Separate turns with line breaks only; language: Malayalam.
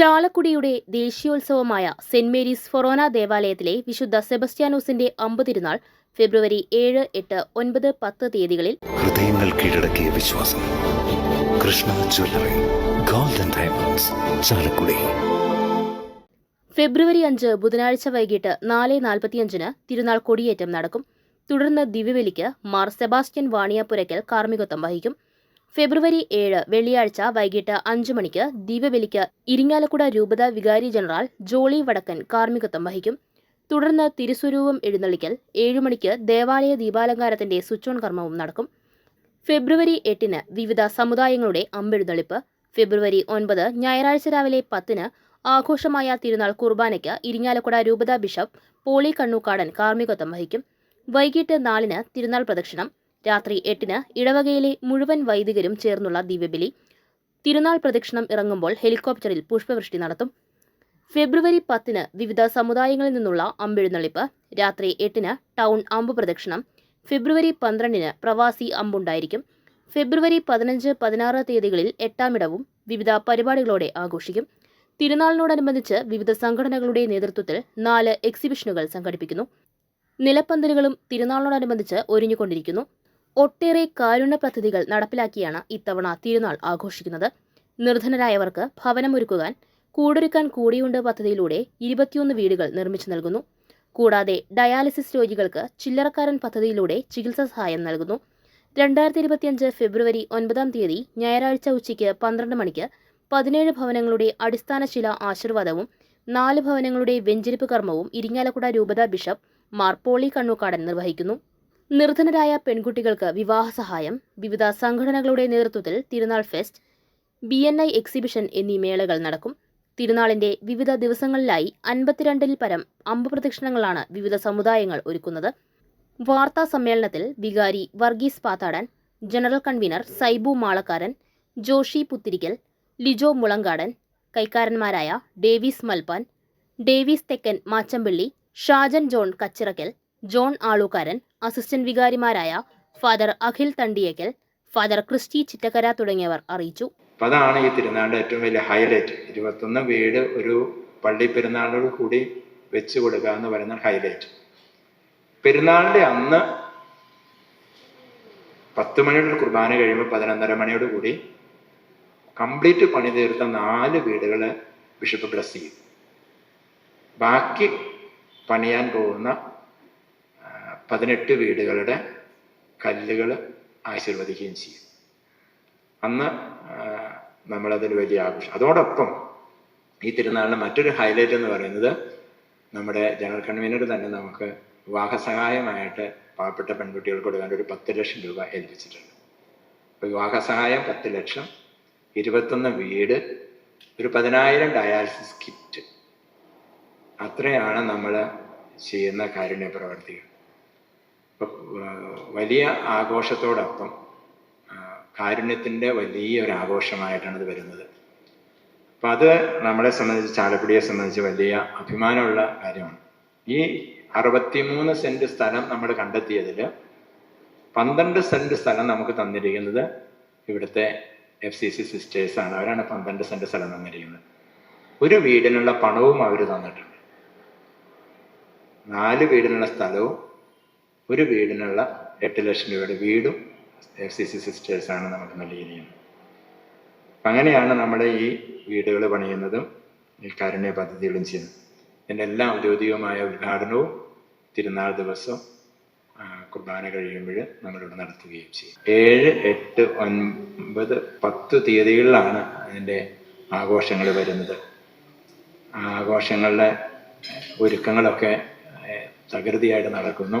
ചാലക്കുടിയുടെ ദേശീയോത്സവമായ സെന്റ് മേരീസ് ഫൊറോന ദേവാലയത്തിലെ വിശുദ്ധ സെബസ്റ്റ്യാനോസിന്റെ അമ്പതിരുന്നാൾ ഫെബ്രുവരി ഏഴ് എട്ട് ഒൻപത് പത്ത് തീയതികളിൽ
ഹൃദയങ്ങൾ കീഴടക്കിയ വിശ്വാസം. Krishna jewellery golden diamonds Chalakudy.
ഫെബ്രുവരി അഞ്ച് ബുധനാഴ്ച വൈകിട്ട് നാല് നാൽപ്പത്തിയഞ്ചിന് തിരുനാൾ കൊടിയേറ്റം നടക്കും. തുടർന്ന് ദിവ്യവലിക്ക് മാർ സെബാസ്റ്റ്യൻ വാണിയാപുരയ്ക്കൽ കാർമ്മികത്വം വഹിക്കും. ഫെബ്രുവരി ഏഴ് വെള്ളിയാഴ്ച വൈകിട്ട് അഞ്ചു മണിക്ക് ദീപവലിക്ക് ഇരിങ്ങാലക്കുട രൂപത വികാരി ജനറൽ ജോളി വടക്കൻ കാർമ്മികത്വം വഹിക്കും. തുടർന്ന് തിരുസ്വരൂപം എഴുന്നള്ളിക്കൽ ഏഴു മണിക്ക് ദേവാലയ ദീപാലങ്കാരത്തിന്റെ സ്വിച്ച് ഓൺ കർമ്മവും നടക്കും. ഫെബ്രുവരി എട്ടിന് വിവിധ സമുദായങ്ങളുടെ അമ്പെഴുന്നള്ളിപ്പ്. ഫെബ്രുവരി ഒൻപത് ഞായറാഴ്ച രാവിലെ പത്തിന് ആഘോഷമായ തിരുനാൾ കുർബാനയ്ക്ക് ഇരിങ്ങാലക്കുട രൂപത ബിഷപ്പ് പോളി കണ്ണൂക്കാടൻ കാർമ്മികത്വം വഹിക്കും. വൈകിട്ട് നാലിന് തിരുനാൾ പ്രദക്ഷിണം. രാത്രി എട്ടിന് ഇടവകയിലെ മുഴുവൻ വൈദികരും ചേർന്നുള്ള ദിവ്യബലി. തിരുനാൾ പ്രദക്ഷിണം ഇറങ്ങുമ്പോൾ ഹെലികോപ്റ്ററിൽ പുഷ്പവൃഷ്ടി നടത്തും. ഫെബ്രുവരി പത്തിന് വിവിധ സമുദായങ്ങളിൽ നിന്നുള്ള അമ്പെഴുന്നള്ളിപ്പ്. രാത്രി എട്ടിന് ടൗൺ അമ്പ് പ്രദക്ഷിണം. ഫെബ്രുവരി പന്ത്രണ്ടിന് പ്രവാസി അമ്പുണ്ടായിരിക്കും. ഫെബ്രുവരി പതിനഞ്ച് പതിനാറ് തീയതികളിൽ എട്ടാമിടവും വിവിധ പരിപാടികളോടെ ആഘോഷിക്കും. തിരുനാളിനോടനുബന്ധിച്ച് വിവിധ സംഘടനകളുടെ നേതൃത്വത്തിൽ നാല് എക്സിബിഷനുകൾ സംഘടിപ്പിക്കുന്നു. നിലപ്പന്തലുകളും തിരുനാളിനോടനുബന്ധിച്ച് ഒരുങ്ങിക്കൊണ്ടിരിക്കുന്നു. ഒട്ടേറെ കാരുണ്യ പദ്ധതികൾ നടപ്പിലാക്കിയാണ് ഇത്തവണ തിരുനാൾ ആഘോഷിക്കുന്നത്. നിർധനരായവർക്ക് ഭവനമൊരുക്കുവാൻ കൂടൊരുക്കാൻ കൂടിയുണ്ട് പദ്ധതിയിലൂടെ ഇരുപത്തിയൊന്ന് വീടുകൾ നിർമ്മിച്ചു നൽകുന്നു. കൂടാതെ ഡയാലിസിസ് രോഗികൾക്ക് ചില്ലറക്കാരൻ പദ്ധതിയിലൂടെ ചികിത്സാ സഹായം നൽകുന്നു. രണ്ടായിരത്തി ഇരുപത്തിയഞ്ച് ഫെബ്രുവരി ഒൻപതാം തീയതി ഞായറാഴ്ച ഉച്ചയ്ക്ക് പന്ത്രണ്ട് മണിക്ക് പതിനേഴ് ഭവനങ്ങളുടെ അടിസ്ഥാന ശില ആശീർവാദവും നാല് ഭവനങ്ങളുടെ വെഞ്ചരിപ്പ് കർമ്മവും ഇരിങ്ങാലക്കുട രൂപത ബിഷപ്പ് മാർ പോളി കണ്ണൂക്കാടൻ നിർവഹിക്കുന്നു. നിർധനരായ പെൺകുട്ടികൾക്ക് വിവാഹ സഹായം വിവിധ സംഘടനകളുടെ നേതൃത്വത്തിൽ തിരുനാൾ fest B N I exhibition എന്നീ മേളകൾ നടക്കും. തിരുനാളിന്റെ വിവിധ ദിവസങ്ങളിലായി അൻപത്തിരണ്ടിൽ പരം അമ്പപ്രദക്ഷിണങ്ങളാണ് വിവിധ സമുദായങ്ങൾ ഒരുക്കുന്നത്. വാർത്താ സമ്മേളനത്തിൽ വികാരി Varghese Pathadan general convener Saibu Malakkaran Joshi Puthirikkal Lijo Mulankadan കൈക്കാരന്മാരായ Davis Malpan Davis Thekkan Machampally Shajan John Kachirakkal John Alookkaran assistant വികാരിമാരായ father Akhil Thandiyekkal father Christy Chittakkara തുടങ്ങിയവർ അറിയിച്ചു.
അതാണ് ഈ തിരുനാളിന്റെ ഏറ്റവും വലിയ ഹൈലൈറ്റ് ഇരുപത്തൊന്ന് വീട് ഒരു പള്ളി പെരുന്നാളോട് കൂടി വെച്ച് കൊടുക്കുക എന്ന് പറയുന്ന ഹൈലൈറ്റ് പെരുന്നാളിന്റെ അന്ന് പത്ത് മണിയുടെ കുർബാന കഴിയുമ്പോൾ പതിനൊന്നര മണിയോട് കൂടി കംപ്ലീറ്റ് പണി തീർത്ത നാല് വീടുകൾ ബിഷപ്പ് ബ്ലസ് ചെയ്യും ബാക്കി പണിയാൻ പോകുന്ന പതിനെട്ട് വീടുകളുടെ കല്ലുകൾ ആശീർവദിക്കുകയും ചെയ്യും. അന്ന് നമ്മളതിന് വലിയ ആഘോഷം. അതോടൊപ്പം ഈ തിരുനാളിന് മറ്റൊരു ഹൈലൈറ്റ് എന്ന് പറയുന്നത് നമ്മുടെ ജനറൽ കൺവീനർ തന്നെ നമുക്ക് വിവാഹ സഹായമായിട്ട് പാവപ്പെട്ട പെൺകുട്ടികൾക്ക് കൊടുക്കാൻ ഒരു പത്ത് ലക്ഷം രൂപ ഏൽപ്പിച്ചിട്ടുണ്ട്. അപ്പോൾ വിവാഹ സഹായം പത്ത് ലക്ഷം ഇരുപത്തൊന്ന് വീട് ഒരു പതിനായിരം ഡയാലിസിസ് കിറ്റ്. അത്രയാണ് നമ്മൾ ചെയ്യുന്ന കാരുണ്യ പ്രവർത്തികൾ വലിയ ആഘോഷത്തോടൊപ്പം കാരുണ്യത്തിന്റെ വലിയൊരു ആഘോഷമായിട്ടാണ് ഇത് വരുന്നത്. അപ്പം അത് നമ്മളെ സംബന്ധിച്ച് ചാലക്കുടിയെ സംബന്ധിച്ച് വലിയ അഭിമാനമുള്ള കാര്യമാണ്. ഈ അറുപത്തിമൂന്ന് സെന്റ് സ്ഥലം നമ്മൾ കണ്ടെത്തിയതിൽ പന്ത്രണ്ട് സെന്റ് സ്ഥലം നമുക്ക് തന്നിരിക്കുന്നത് ഇവിടുത്തെ എഫ് സി സി സിസ്റ്റേഴ്സാണ് അവരാണ് പന്ത്രണ്ട് സെന്റ് സ്ഥലം തന്നിരിക്കുന്നത്. ഒരു വീടിനുള്ള പണവും അവർ തന്നിട്ടുണ്ട്. നാല് വീടിനുള്ള സ്ഥലവും ഒരു വീടിനുള്ള എട്ട് ലക്ഷം രൂപയുടെ വീടും എഫ് സി സി സിസ്റ്റേഴ്സാണ് നമുക്ക് നൽകിയിരിക്കുന്നത് അങ്ങനെയാണ് നമ്മുടെ ഈ വീടുകൾ പണിയുന്നതും ഈ കാരുണ്യ പദ്ധതികളും ചെയ്യുന്നത്. ഇതിന്റെ എല്ലാം ഔദ്യോഗികമായ ഉദ്ഘാടനവും തിരുനാൾ ദിവസം കുർബാന കഴിയുമ്പോൾ നമ്മളിവിടെ നടത്തുകയും ചെയ്യും. ഏഴ് എട്ട് ഒൻപത് പത്ത് തീയതികളിലാണ് അതിന്റെ ആഘോഷങ്ങൾ വരുന്നത്. ആഘോഷങ്ങളുടെ ഒരുക്കങ്ങളൊക്കെ തകൃതിയായിട്ട് നടക്കുന്നു.